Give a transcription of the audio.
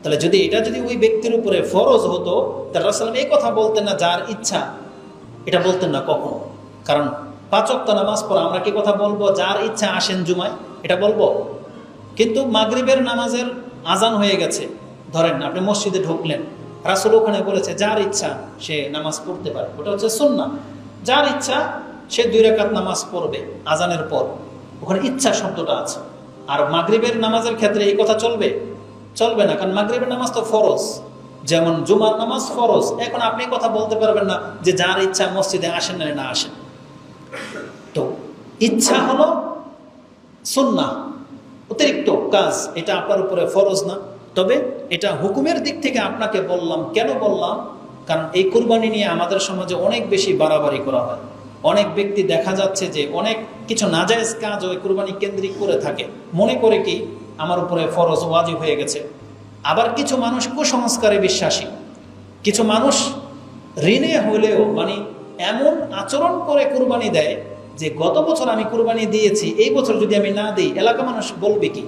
তাহলে যদি এটা যদি ওই ব্যক্তির উপরে ফরজ হতো, তাহলে রাসালাম এই কথা বলতেন না যার ইচ্ছা। এটা বলতেন না কখনো? কারণ পাঁচক্ত নামাজ পড়া, আমরা কি কথা বলব? যার ইচ্ছা আসেন জুমায়, এটা বলব। কিন্তু মাগরিবের নামাজের আজান হয়ে গেছে। ধরেন আপনি মসজিদে ঢুকলেন, রাসুল ওখানে বলেছে, যার ইচ্ছা সে নামাজ পড়তে পারে। ওটা হচ্ছে সুন্না যার ইচ্ছা সে দুই রাকাত নামাজ পড়বে আজানের পর। ওখানে ইচ্ছা শব্দটা আছে। আর মাগরিবের নামাজের ক্ষেত্রে এই কথা চলবে? চলবে না, কারণ মাগরিবের নামাজ তো ফরজ। যেমন জুমার নামাজ ফরজ, এখন আপনি কথা বলতে পারবেন না যে যার ইচ্ছা মসজিদে আসেন না না আসেন। তো ইচ্ছা হলো সুন্না অতিরিক্ত কাজ, এটা আপনার উপরে ফরজ না। তবে এটা হুকুমের দিক থেকে আপনাকে বললাম, কেন বললাম? কারণ এই কুরবানি নিয়ে আমাদের সমাজে অনেক বেশি বাড়াবাড়ি করা হয়। অনেক ব্যক্তি দেখা যাচ্ছে যে অনেক কিছু নাজায়েজ কাজ ওই কুরবানি কেন্দ্রিক করে থাকে। মনে করে কি আমার উপরে ফরজ ওয়াজিব হয়ে গেছে। আবার কিছু মানুষ কুসংস্কারে বিশ্বাসী। কিছু মানুষ ঋণে হলেও মানে এমন আচরণ করে কুরবানি দেয় যে গত বছর আমি কুরবানি দিয়েছি, এই বছর যদি আমি না দিই এলাকা মানুষ বলবে কি?